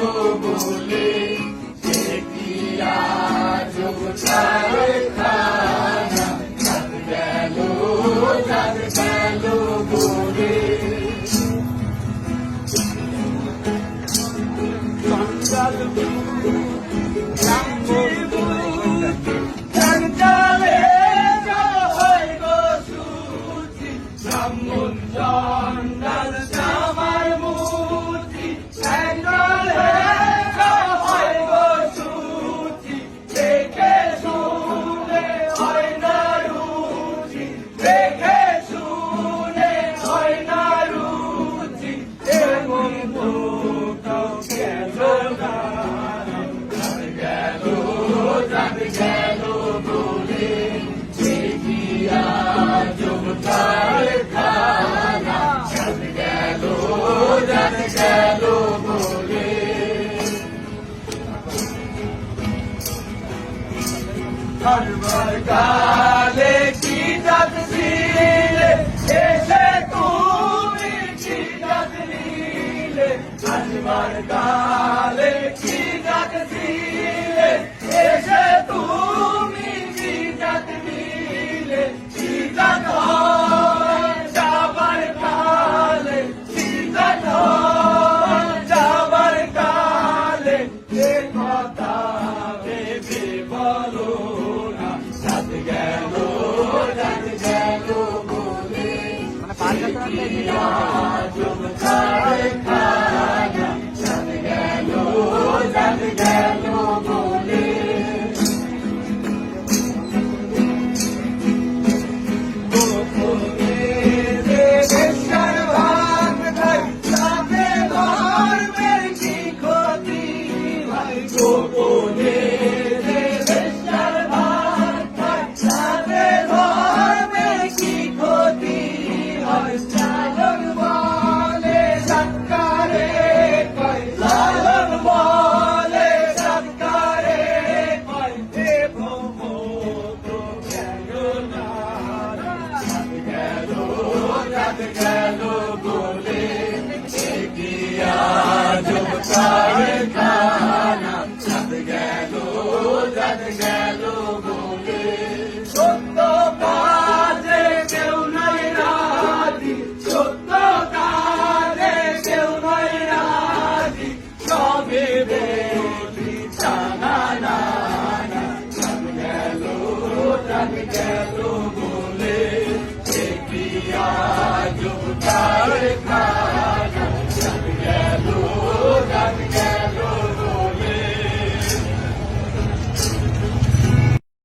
বলে Someone done, done, done. থাকবার কালে চিতাত দিলে এসে তুমি চিতাত দিলে থাকবার কালে Hallelujah. গেল বলে কারখানা চাঁদ গেল চাঁদ গেল বলে সত্য কাজে কেউ নাই রাজি সত্য কাজে কেউ নাই রাজি সবে বেটি চানা না চাঁদ গেল চাঁদ গেল